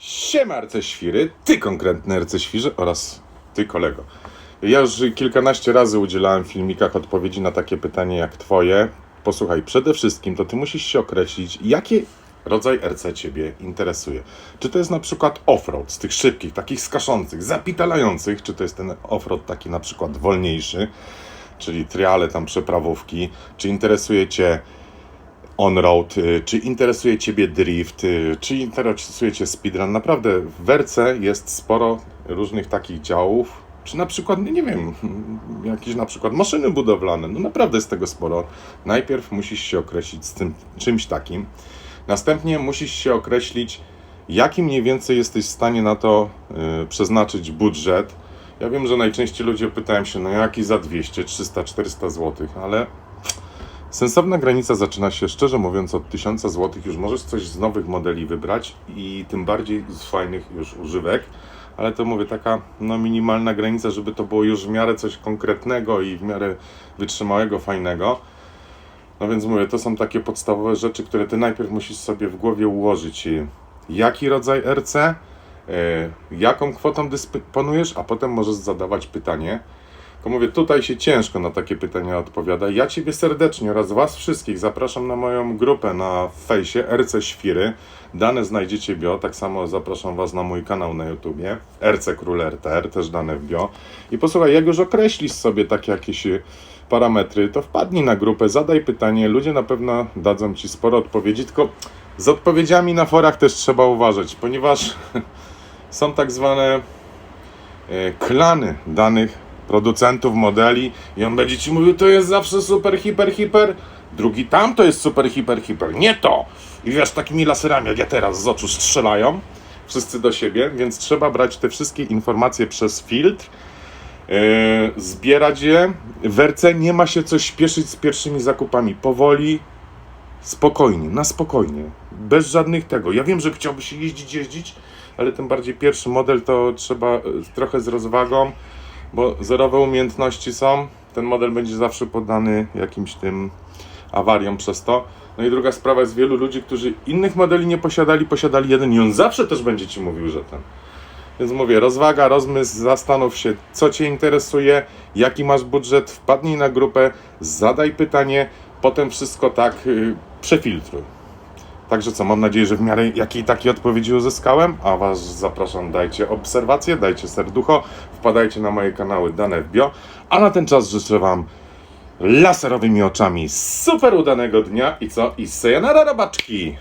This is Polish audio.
Siema arceświry, ty konkretny arceświrze oraz ty kolego. Ja już kilkanaście razy udzielałem w filmikach odpowiedzi na takie pytanie jak twoje. Posłuchaj, przede wszystkim to ty musisz się określić, jaki rodzaj RC ciebie interesuje. Czy to jest na przykład offroad z tych szybkich, takich skaszących, zapitalających, czy to jest ten offroad taki na przykład wolniejszy, czyli triale tam przeprawówki, czy interesuje cię on-road, y, czy interesuje Ciebie drift, y, czy interesuje Cię speedrun. Naprawdę w werce jest sporo różnych takich działów, czy na przykład, nie wiem, jakieś na przykład maszyny budowlane. No naprawdę jest tego sporo. Najpierw musisz się określić z tym czymś takim. Następnie musisz się określić, jaki mniej więcej jesteś w stanie na to y, przeznaczyć budżet. Ja wiem, że najczęściej ludzie pytają się, no jaki za 200, 300, 400 zł, ale Sensowna granica zaczyna się, szczerze mówiąc, od 1000 zł. Już możesz coś z nowych modeli wybrać i tym bardziej z fajnych już używek, ale to mówię, taka no, minimalna granica, żeby to było już w miarę coś konkretnego i w miarę wytrzymałego, fajnego. No więc mówię, to są takie podstawowe rzeczy, które ty najpierw musisz sobie w głowie ułożyć. Jaki rodzaj RC, y, jaką kwotą dysponujesz, a potem możesz zadawać pytanie, tylko mówię, tutaj się ciężko na takie pytania odpowiada. Ja Ciebie serdecznie oraz Was wszystkich zapraszam na moją grupę na fejsie RC Świry. Dane znajdziecie bio. Tak samo zapraszam Was na mój kanał na YouTubie. RC Król RTR, też dane w bio. I posłuchaj, jak już określisz sobie takie jakieś y, parametry, to wpadnij na grupę, zadaj pytanie. Ludzie na pewno dadzą Ci sporo odpowiedzi, tylko z odpowiedziami na forach też trzeba uważać, ponieważ są tak zwane e, klany danych producentów modeli i on będzie ci mówił, to jest zawsze super, hiper, hiper, drugi tam to jest super, hiper, hiper, nie to. I wiesz, takimi laserami jak ja teraz z oczu strzelają wszyscy do siebie, więc trzeba brać te wszystkie informacje przez filtr, yy, zbierać je. W RC nie ma się co śpieszyć z pierwszymi zakupami. Powoli, spokojnie, na spokojnie, bez żadnych tego. Ja wiem, że chciałby się jeździć, jeździć, ale tym bardziej pierwszy model to trzeba e, trochę z rozwagą, bo zerowe umiejętności są. Ten model będzie zawsze poddany jakimś tym awariom przez to. No i druga sprawa jest wielu ludzi, którzy innych modeli nie posiadali, posiadali jeden i on zawsze też będzie ci mówił, że ten. Więc mówię, rozwaga, rozmysł, zastanów się, co Cię interesuje, jaki masz budżet, wpadnij na grupę, zadaj pytanie, potem wszystko tak yy, przefiltruj. Także co, mam nadzieję, że w miarę jakiej takiej odpowiedzi uzyskałem, a Was zapraszam, dajcie obserwacje, dajcie serducho, wpadajcie na moje kanały dane w bio, a na ten czas życzę Wam laserowymi oczami super udanego dnia i co? I sayonara robaczki!